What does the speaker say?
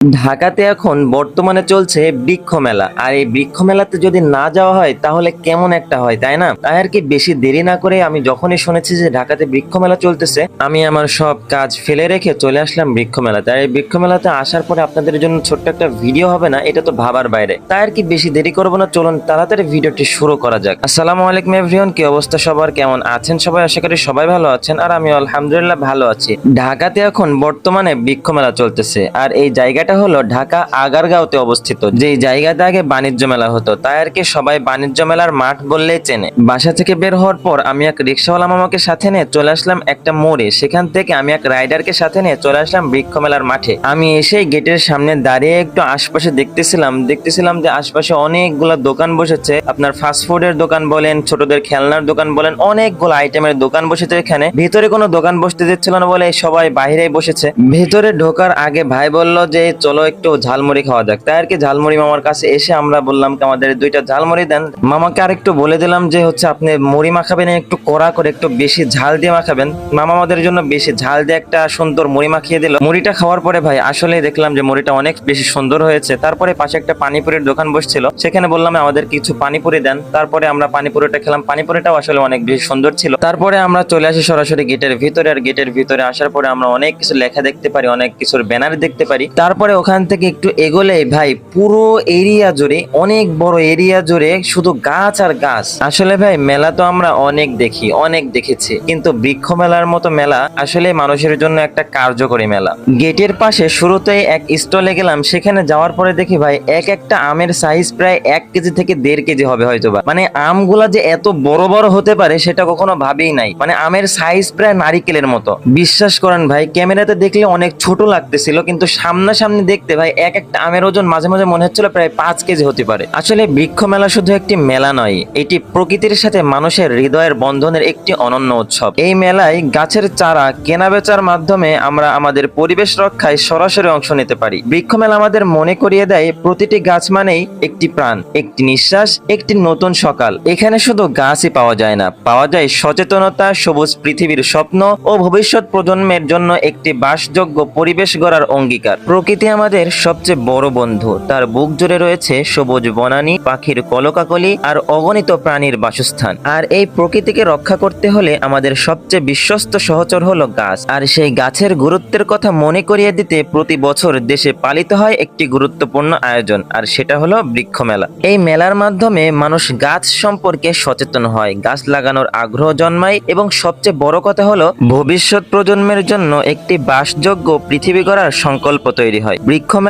ঢাকাতে এখন বর্তমানে চলছে বৃক্ষ মেলা। আর এই বৃক্ষ মেলাতে যদি না যাওয়া হয়, তাহলে কেমন একটা হয়, তাই না? তাই আর কি বেশি দেরি না করে আমি যখনই শুনেছি যে ঢাকাতে বৃক্ষ মেলা চলতেছে, আমি আমার সব কাজ ফেলে রেখে চলে আসলাম বৃক্ষ মেলাতে। আর এই বৃক্ষ মেলাতে আসার পরে আপনাদের জন্য ছোট্ট একটা ভিডিও হবে না, এটা তো ভাবার বাইরে। তাই আর কি বেশি দেরি করব না, চলুন তাড়াতাড়ি ভিডিওটি শুরু করা যাক। আসসালামু আলাইকুম এভরিওয়ান কি অবস্থা সবার? কেমন আছেন সবাই? আশা করি সবাই ভালো আছেন, আর আমি আলহামদুলিল্লাহ ভালো আছি। ঢাকাতে এখন বর্তমানে বৃক্ষ মেলা চলতেছে, আর এই জায়গাটা হলো ঢাকা আগারগাঁওতে অবস্থিত যে জায়গাতে আগে বাণিজ্য মেলা হতো। তাই আর কি সবাই বাণিজ্য মেলার মাঠ বললেই চেনে। বাসা থেকে বের হওয়ার পর আমি এক রিক্সাওয়ালা মামাকে সাথে নিয়ে চলে আসলাম একটা মোড়ে। সেখান থেকে আমি এক রাইডারকে সাথে নিয়ে চলে আসলাম বৃক্ষ মেলার মাঠে। আমি এসেই গেটের সামনে দাঁড়িয়ে একটু আশপাশে দেখতেছিলাম। দেখতেছিলাম যে আশপাশে অনেকগুলো দোকান বসেছে। আপনার ফাস্টফুডের দোকান বলেন, ছোটদের খেলনার দোকান বলেন, অনেকগুলো আইটেমের দোকান বসেছে এখানে। ভিতরে কোনো দোকান বসতে দিচ্ছিল না বলে সবাই বাইরে বসেছে। ভেতরে ঢোকার আগে ভাই বলল যে চলো একটু ঝালমুড়ি খাওয়া যাক। তাই আর কি ঝালমুড়ি মামার কাছে এসে আমরা বললাম কি, আমাদের দুইটা ঝালমুড়ি দেন। মামাকে আর একটু বলে দিলাম যে, হচ্ছে আপনি মুড়ি মাখাবেন, একটু কড়া করে একটু বেশি ঝাল দিয়ে মাখাবেন। মামা আমাদের জন্য বেশি ঝাল দিয়ে একটা সুন্দর মুড়ি মাখিয়ে দিল। মুড়িটা খাওয়ার পরে ভাই আসলে দেখলাম যে, মুড়িটা অনেক বেশি সুন্দর হয়েছে। তারপরে পাশে একটা পানিপুরির দোকান বসছিল। সেখানে বললাম, আমাদের কিছু পানিপুরি দেন। তারপরে আমরা পানিপুরিটা খেলাম। পানিপুরিটাও আসলে অনেক বেশি সুন্দর ছিল। তারপরে আমরা চলে আসি সরাসরি গেটের ভিতরে। আর গেটের ভিতরে আসার পরে আমরা অনেক কিছু লেখা দেখতে পারি, অনেক কিছুর ব্যানার দেখতে পারি। তারপরে ওখান থেকে একটু এগোলেই ভাই, পুরো এরিয়া জুড়ে, অনেক বড় এরিয়া জুড়ে শুধু গাছ আর গাছ। আসলে ভাই, মেলা তো আমরা অনেক দেখি, অনেক দেখেছি। কিন্তু বৃক্ষ মেলার মতো মেলা আসলে মানুষের জন্য একটা কার্যকরী মেলা। গেটের পাশে শুরুতেই এক স্টলে গেলাম, সেখানে যাওয়ার পরে দেখি ভাই, এক একটা আমের সাইজ প্রায় এক কেজি থেকে দেড় কেজি হবে হয়তো বা মানে আমগুলা যে এত বড় বড় হতে পারে, সেটা কখনো ভাবেই নাই। মানে আমের সাইজ প্রায় নারিকেলের মতো। বিশ্বাস করেন ভাই, ক্যামেরাতে দেখলে অনেক ছোট লাগতেছিল, কিন্তু সামনাসামনি দেখতে ভাই, এক একটা আমের ওজন মাঝে মাঝে মনে হচ্ছিল প্রায় পাঁচ কেজি হতে পারে। আসলে বৃক্ষ মেলা শুধু একটি মেলা নয়, এটি প্রকৃতির সাথে মানুষের হৃদয়ের বন্ধনের একটি অনন্য উৎসব। এই মেলায় গাছের চারা কেনা বেচার মাধ্যমে আমরা আমাদের পরিবেশ রক্ষায় সরাসরি অংশ নিতে পারি। বৃক্ষ মেলা আমাদের মনে করিয়ে দেয়, প্রতিটি গাছ মানেই একটি প্রাণ, একটি নিঃশ্বাস, একটি নতুন সকাল। এখানে শুধু গাছই পাওয়া যায় না, পাওয়া যায় সচেতনতা, সবুজ পৃথিবীর স্বপ্ন ও ভবিষ্যৎ প্রজন্মের জন্য একটি বাসযোগ্য পরিবেশ গড়ার অঙ্গীকার। প্রকৃতি আমাদের সবচেয়ে বড় বন্ধু। তার বুক জুড়ে রয়েছে সবুজ বনানী, পাখির কলকাকলি আর অগণিত প্রাণীর বাসস্থান। আর এই প্রকৃতিকে রক্ষা করতে হলে আমাদের সবচেয়ে বিশ্বস্ত সহচর হলো গাছ। আর সেই গাছের গুরুত্বের কথা মনে করিয়ে দিতে প্রতি বছর দেশে পালিত হয় একটি গুরুত্বপূর্ণ আয়োজন, আর সেটা হলো বৃক্ষ মেলা। এই মেলার মাধ্যমে মানুষ গাছ সম্পর্কে সচেতন হয়, গাছ লাগানোর আগ্রহ জন্মায় এবং সবচেয়ে বড় কথা হলো ভবিষ্যৎ প্রজন্মের জন্য একটি বাসযোগ্য পৃথিবী গড়ার সংকল্প তৈরি হয়। বৃক্ষ